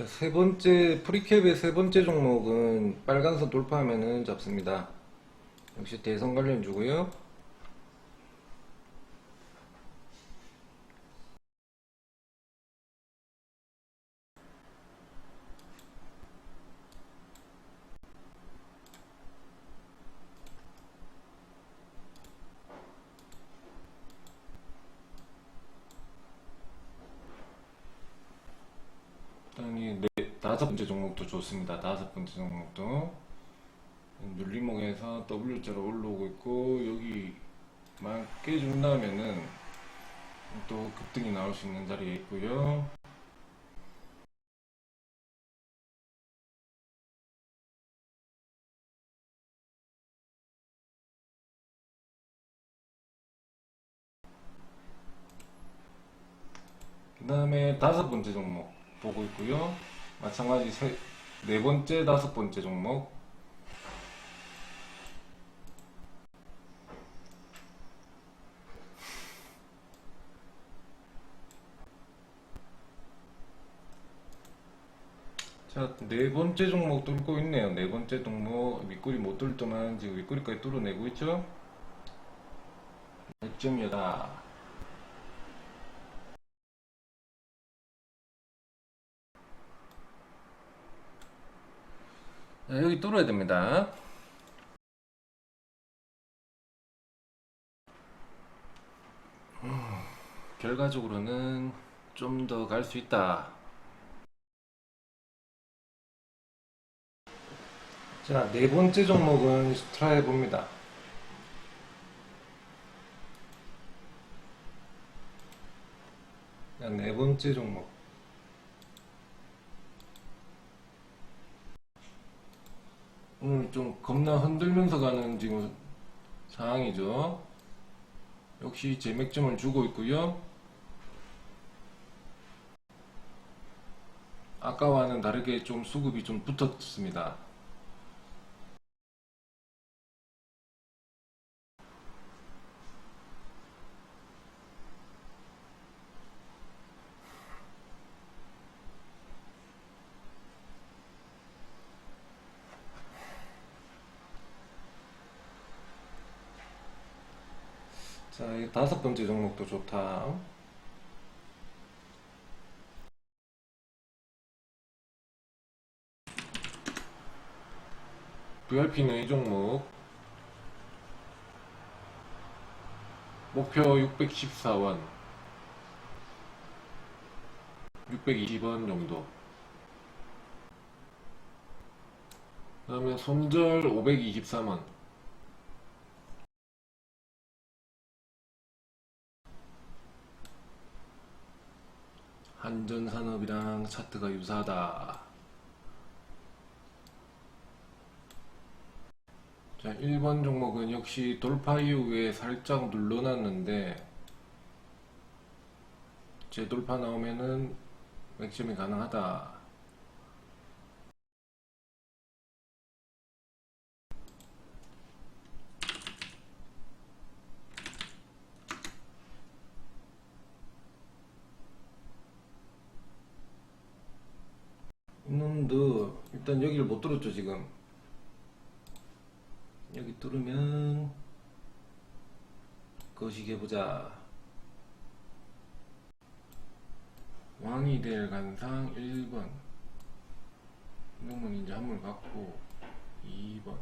자, 세 번째 프리캡의 세 번째 종목은 빨간선 돌파하면은 잡습니다. 역시 대선 관련주고요. 일단이 네, 다섯 번째 종목도 좋습니다. 다섯 번째 종목도 눌림목에서 W자로 올라오고 있고 여기 만 깨준다면은 또 급등이 나올 수 있는 자리에 있고요. 그 다음에 다섯 번째 종목 보고 있고요. 마찬가지 세, 네 번째, 다섯 번째 종목. 자, 네 번째 종목 뚫고 있네요. 네 번째 종목 윗꼬리 못 뚫더만 지금 윗꼬리까지 뚫어내고 있죠? 1점이다. 자, 여기 뚫어야 됩니다. 음, 결과적으로는 좀 더 갈 수 있다. 자, 네 번째 종목은 트라이 봅니다. 자, 네 번째 종목. 오늘 좀 겁나 흔들면서 가는 지금 상황이죠. 역시 재맥점을 주고 있고요. 아까와는 다르게 좀 수급이 좀 붙었습니다. 자, 이 다섯 번째 종목도 좋다. VIP는 이 종목. 목표 614원. 620원 정도. 그 다음에 손절 523원. 한전산업이랑 차트가 유사하다. 자, 1번 종목은 역시 돌파 이후에 살짝 눌러놨는데, 재돌파 나오면은 맥심이 가능하다. 이놈도 일단 여기를 못 뚫었죠 지금. 여기 뚫으면 거시기 해보자. 왕이 될 간상 1번. 이놈은 이제 한물 갖고 2번